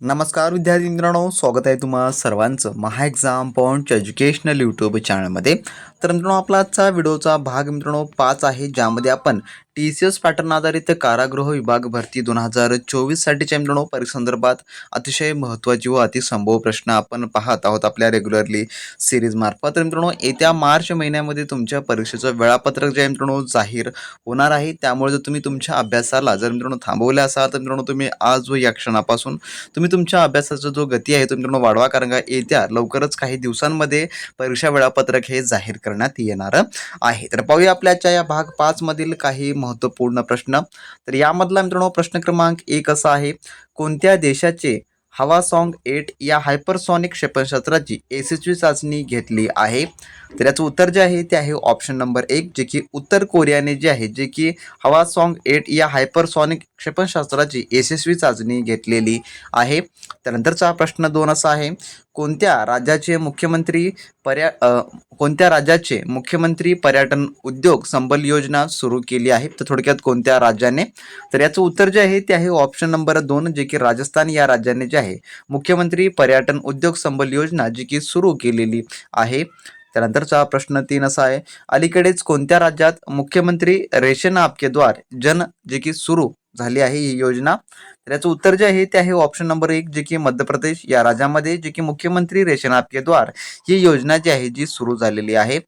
नमस्कार विद्यार्थी मित्रांनो स्वागत आहे तुम्हा सर्वांचं Maha exam point educational YouTube चॅनलमध्ये तर मित्रांनो आपला आजचा व्हिडिओचा भाग मित्रांनो पाच आहे ज्यामध्ये आपण टी सी एस पॅटर्न आधारित कारागृह विभाग भरती दोन हजार चोवीससाठीच्या मित्रांनो परीक्षेसंदर्भात अतिशय महत्त्वाची व अतिसंभव प्रश्न आपण पाहत आहोत आपल्या रेग्युलरली सिरीजमार्फत तर मित्रांनो येत्या मार्च महिन्यामध्ये तुमच्या परीक्षेचं वेळापत्रक जे मित्रांनो जाहीर होणार आहे. त्यामुळे जर तुम्ही तुमच्या अभ्यासाला जर मित्रांनो थांबवले असाल तर मित्रांनो तुम्ही आज व या क्षणापासून तुम्ही तुमच्या अभ्यासाचा जो गती आहे तो मित्रांनो वाढवा कारण का येत्या लवकरच काही दिवसांमध्ये परीक्षा वेळापत्रक हे जाहीर करण्यात येणार आहे. तर पाहूया आपल्याच्या या भाग पाचमधील काही महत्त्व महत्त्वपूर्ण प्रश्न. तर यामधला मित्रांनो प्रश्न क्रमांक एक असा आहे कोणत्या देशाचे हवा सॉन्ग एट या हायपरसॉनिक क्षेपणास्त्राची यशस्वी चाचणी घेतली आहे? तर याचं उत्तर जे आहे ते आहे ऑप्शन नंबर एक जे की उत्तर कोरियाने जे आहे जे की हवा सॉन्ग एट या हायपरसॉनिक क्षेपणास्त्राची यशस्वी चाचणी घेतलेली आहे. त्यानंतरचा प्रश्न दोन असा आहे कोणत्या राज्याचे मुख्यमंत्री पर्या कोणत्या राज्याचे मुख्यमंत्री पर्यटन उद्योग संबल योजना सुरू केली आहे? तर थोडक्यात कोणत्या राज्याने? तर याचं उत्तर जे आहे ते आहे ऑप्शन नंबर दोन जे की राजस्थान या राज्याने जे आहे मुख्यमंत्री पर्यटन उद्योग संबल योजना जी की सुरू केलेली आहे. त्यानंतरचा प्रश्न तीन असा आहे अलीकडेच कोणत्या राज्यात मुख्यमंत्री रेशन आपकेद्वार जन जे की सुरू झाली आहे ही योजना. तर याचं उत्तर जे आहे ते आहे ऑप्शन नंबर एक जे की मध्य प्रदेश या राज्यामध्ये जे की मुख्यमंत्री रेशन आपके द्वार ही योजना जी आहे जी सुरू झालेली आहे.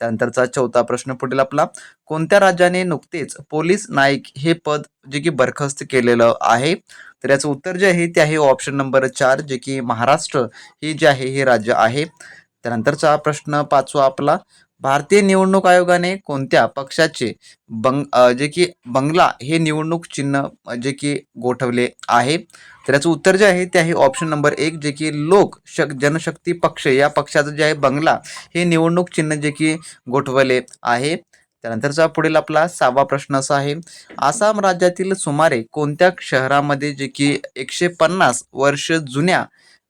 त्यानंतरचा चौथा प्रश्न पुढील आपला. कोणत्या राज्याने नुकतेच पोलीस नाईक हे पद जे की बरखास्त केलेलं आहे? तर याचं उत्तर जे आहे ते आहे ऑप्शन नंबर चार जे की महाराष्ट्र हे जे आहे हे राज्य आहे. त्यानंतरचा प्रश्न पाचवा आपला. भारतीय निवडणूक आयोगाने कोणत्या पक्षाचे बंग जे की बंगला हे निवडणूक चिन्ह जे की गोठवले आहे? तर याचं उत्तर जे आहे ते आहे ऑप्शन नंबर एक जे की लोक शक जनशक्ती पक्ष या पक्षाचं जे आहे बंगला हे निवडणूक चिन्ह जे की गोठवले आहे. त्यानंतरचा पुढील आपला सहावा प्रश्न असा आहे आसाम राज्यातील सुमारे कोणत्या शहरामध्ये जे की एकशे पन्नास वर्ष जुन्या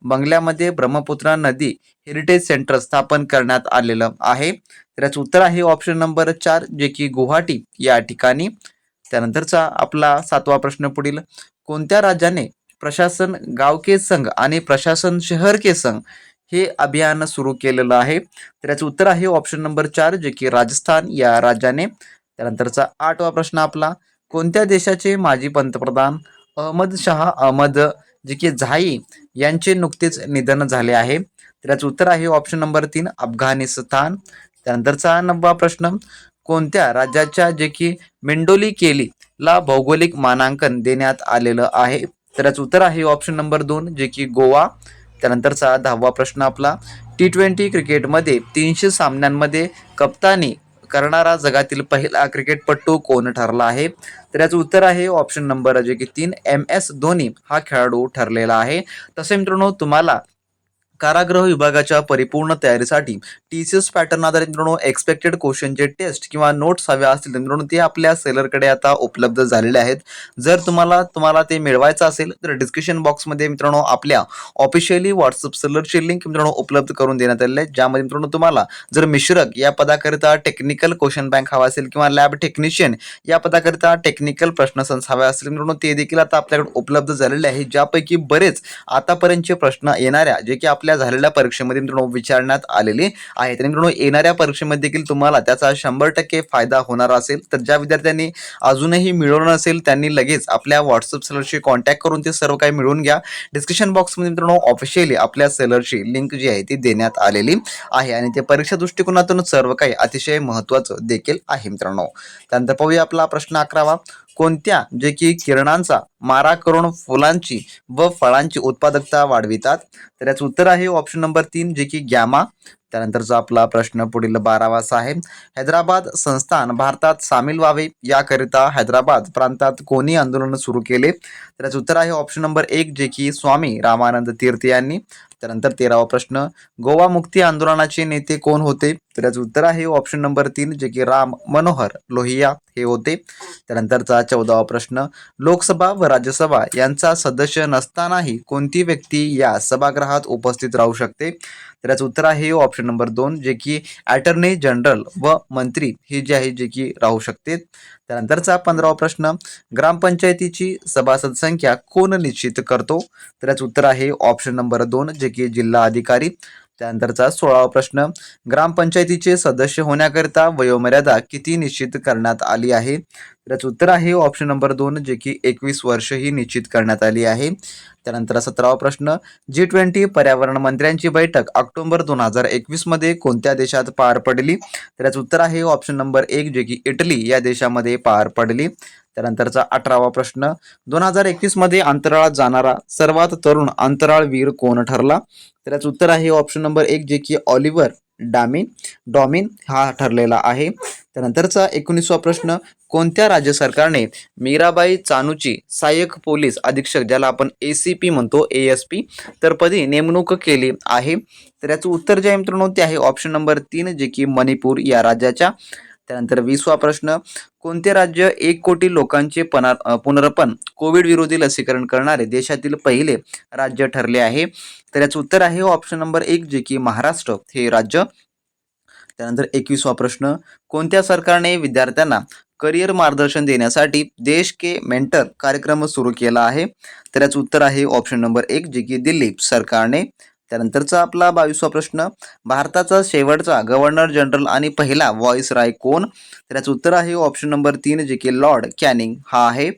बंगल्यामध्ये ब्रह्मपुत्रा नदी हेरिटेज सेंटर स्थापन करण्यात आलेलं आहे. त्याचं उत्तर आहे ऑप्शन नंबर चार जे की गुवाहाटी या ठिकाणी. त्यानंतरचा आपला सातवा प्रश्न पुढील. कोणत्या राज्याने प्रशासन गाव के संघ आणि प्रशासन शहर के संघ हे अभियान सुरू केलेलं आहे? तर याचं उत्तर आहे ऑप्शन नंबर चार जे की राजस्थान या राज्याने. त्यानंतरचा आठवा प्रश्न आपला कोणत्या देशाचे माजी पंतप्रधान अहमद शहा अहमद जे की झाई यांचे नुकतेच निधन झाले आहे. तर याचं उत्तर आहे ऑप्शन नंबर तीन अफगाणिस्तान. त्यानंतरचा नववा प्रश्न कोणत्या राज्याच्या जे की मेंडोली केली ला भौगोलिक मानांकन देण्यात आलेलं आहे? तर याचं उत्तर आहे ऑप्शन नंबर दोन जे की गोवा. त्यानंतरचा दहावा प्रश्न आपला टी ट्वेंटी क्रिकेटमध्ये तीनशे सामन्यांमध्ये कप्तानी करणारा जगातील पहिला क्रिकेटपटू कोण ठरला आहे? तर याचं उत्तर आहे ऑप्शन नंबर जे की तीन. एम एस धोनी हा खेळाडू ठरलेला आहे. तसे मित्रांनो तुम्हाला कारागृह विभागाच्या परिपूर्ण तयारीसाठी टी सी एस पॅटर्न आधारित मित्रांनो एक्सपेक्टेड क्वेश्चनचे टेस्ट किंवा नोट्स हव्या असतील तर मित्रांनो ते आपल्या सेलरकडे आता उपलब्ध झालेले आहेत. जर तुम्हाला तुम्हाला ते मिळवायचं असेल तर डिस्क्रिप्शन बॉक्समध्ये मित्रांनो आपल्या ऑफिशियली व्हॉट्सअप सेलरची लिंक मित्रांनो उपलब्ध करून देण्यात आलेली आहे. ज्यामध्ये मित्रांनो तुम्हाला जर मिश्रक या पदाकरिता टेक्निकल क्वेश्चन बँक हवा असेल किंवा लॅब टेक्निशियन या पदाकरिता टेक्निकल प्रश्नसंच हवे असतील मित्रांनो ते देखील आता आपल्याकडे उपलब्ध झालेले आहे. ज्यापैकी बरेच आतापर्यंतचे प्रश्न येणाऱ्या जे की आपल्या झालेल्या परीक्षेमध्ये मित्रांनो विचारण्यात आलेले आहेत तर मित्रांनो येणाऱ्या परीक्षेमध्ये देखील तुम्हाला त्याचा शंभर टक्के फायदा होणार असेल. तर ज्या विद्यार्थ्यांनी अजूनही मिळवलं नसेल त्यांनी लगेच आपल्या व्हॉट्सअप सेलरशी कॉन्टॅक्ट करून ते सर्व काही मिळवून घ्या. डिस्क्रिप्शन बॉक्समध्ये मित्रांनो ऑफिशियली आपल्या सेलरची लिंक जी आहे ती देण्यात आलेली आहे. आणि ते परीक्षा दृष्टिकोनातून सर्व काही अतिशय महत्त्वाचं देखील आहे मित्रांनो. त्यानंतर पाहूया आपला प्रश्न अकरावा. कोणत्या जे की किरणांचा मारा करून फुलांची व फळांची उत्पादकता वाढवितात? तर याचं उत्तर आहे ऑप्शन नंबर तीन जे की गॅमा त्यानंतरचा आपला प्रश्न पुढील बारावाचा आहे हैदराबाद संस्थान भारतात सामील व्हावे याकरिता हैदराबाद प्रांतात कोणी आंदोलन सुरू केले? त्याचं उत्तर आहे ऑप्शन नंबर एक जे की स्वामी रामानंद तीर्थ यांनी. त्यानंतर तेरावा प्रश्न गोवा मुक्ती आंदोलनाचे नेते कोण होते? तर याचं उत्तर आहे ऑप्शन नंबर तीन जे की राम मनोहर लोहिया हे होते. त्यानंतरचा चौदावा प्रश्न लोकसभा व राज्यसभा यांचा सदस्य नसतानाही कोणती व्यक्ती या सभागृहात उपस्थित राहू शकते? तर याचं उत्तर आहे ऑप्शन नंबर दोन जे की अटर्नी जनरल व मंत्री हे जे आहे जे की राहू शकते. त्यानंतरचा पंधरावा प्रश्न ग्रामपंचायतीची सभासद संख्या कोण निश्चित करतो? तर याचं उत्तर आहे ऑप्शन नंबर दोन जे की जिल्हा अधिकारी. त्यानंतरचा सोळावा प्रश्न ग्रामपंचायतीचे सदस्य होण्याकरिता वयोमर्यादा किती निश्चित करण्यात आली आहे? त्याचं उत्तर आहे ऑप्शन नंबर दोन जे की एकवीस वर्ष ही निश्चित करण्यात आली आहे. त्यानंतर सतरावा प्रश्न जी ट्वेंटी पर्यावरण मंत्र्यांची बैठक ऑक्टोबर दोन हजार एकवीसमध्ये कोणत्या देशात पार पडली? त्याचं उत्तर आहे ऑप्शन नंबर एक जे की इटली या देशामध्ये पार पडली. त्यानंतरचा अठरावा प्रश्न दोन हजार एकवीसमध्ये अंतराळात जाणारा सर्वात तरुण अंतराळवीर कोण ठरला? त्याचं उत्तर आहे ऑप्शन नंबर एक जे की ऑलिव्हर डामिन डॉमिन हा ठरलेला आहे. त्यानंतरचा एकोणीसवा प्रश्न कोणत्या राज्य सरकारने मीराबाई चानूची सहाय्यक पोलीस अधीक्षक ज्याला आपण ए सी पी म्हणतो ए एस पी तर पदी नेमणूक केली आहे? तर याचं उत्तर जे आहे मित्रांनो ते आहे ऑप्शन नंबर तीन जे की मणिपूर या राज्याच्या. त्यानंतर वीसवा प्रश्न कोणते राज्य एक कोटी लोकांचे पना पुनर्पण कोविड विरोधी लसीकरण करणारे देशातील पहिले राज्य ठरले आहे? तर याचं उत्तर आहे ऑप्शन नंबर एक जे की महाराष्ट्र. हे राज्य त्यानंतर एकवीसवा प्रश्न कोणत्या सरकारने विद्यार्थ्यांना करिअर मार्गदर्शन देण्यासाठी देश के मेंटर कार्यक्रम सुरू केला आहे? तर याचं उत्तर आहे ऑप्शन नंबर एक जे की दिल्ली सरकारने. त्यानंतरचा आपला बावीसवा प्रश्न भारताचा शेवटचा गव्हर्नर जनरल आणि पहिला व्हॉइस राय कोण? तर याचं उत्तर आहे ऑप्शन नंबर तीन जे की लॉर्ड कॅनिंग. हा आहे.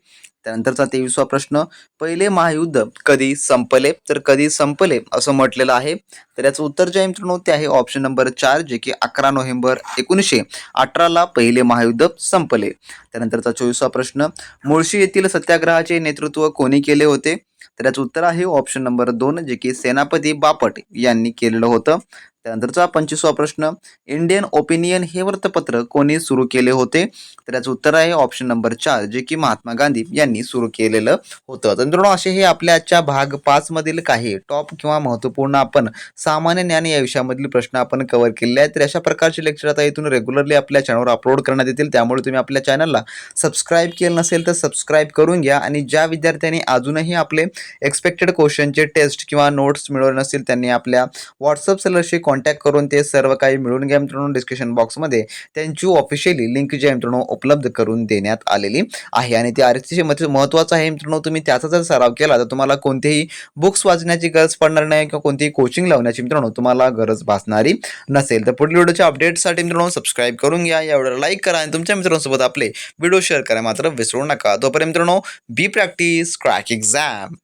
त्यानंतरचा तेवीसवा प्रश्न पहिले महायुद्ध कधी संपले? तर कधी संपले असं म्हटलेलं आहे. तर याचं उत्तर जे आहे मित्रांनो ते आहे ऑप्शन नंबर चार जे की अकरा नोव्हेंबर एकोणीसशे अठराला पहिले महायुद्ध संपले. त्यानंतरचा चोवीसवा प्रश्न मुळशी येथील सत्याग्रहाचे नेतृत्व कोणी केले होते? तर याचं उत्तर आहे ऑप्शन नंबर दोन जे की सेनापती बापट यांनी केलेलं होतं. त्यानंतरचा पंचवीसवा प्रश्न इंडियन ओपिनियन हे वृत्तपत्र कोणी सुरू केले होते? तर याचं उत्तर आहे ऑप्शन नंबर चार जे की महात्मा गांधी यांनी सुरू केलेलं होतं. तर मित्रांनो असे हे आपल्या आजच्या भाग पाच मधील काही टॉप किंवा महत्त्वपूर्ण आपण सामान्य ज्ञान या विषयामधील प्रश्न आपण कव्हर केले आहेत. तर अशा प्रकारचे लेक्चर आता इथून रेग्युलरली आपल्या चॅनलवर अपलोड करण्यात येतील. त्यामुळे तुम्ही आपल्या चॅनलला सबस्क्राईब केलं नसेल तर सबस्क्राईब करून घ्या. आणि ज्या विद्यार्थ्यांनी अजूनही आपले एक्सपेक्टेड क्वेश्चनचे टेस्ट किंवा नोट्स मिळवले नसतील त्यांनी आपल्या व्हॉट्सअप सेलरशी कॉन्टॅक्ट करून ते सर्व काही मिळून घ्या मित्रांनो डिस्क्रिप्शन बॉक्समध्ये त्यांची ऑफिशियली लिंक जी आहे मित्रांनो उपलब्ध करून देण्यात आलेली आहे. आणि ते अतिशयमध्ये महत्त्वाचं आहे मित्रांनो तुम्ही त्याचा जर सराव केला तर तुम्हाला कोणतेही बुक्स वाचण्याची गरज पडणार नाही किंवा कोणतीही कोचिंग लावण्याची मित्रांनो तुम्हाला गरज भासणारी नसेल. तर पुढील व्हिडिओच्या अपडेटसाठी मित्रांनो सबस्क्राईब करून घ्या. या व्हिडिओला लाईक करा आणि तुमच्या मित्रांसोबत आपले व्हिडिओ शेअर करा मात्र विसरू नका. तोपर्यंत मित्रांनो बी प्रॅक्टिस क्रॅक एक्झाम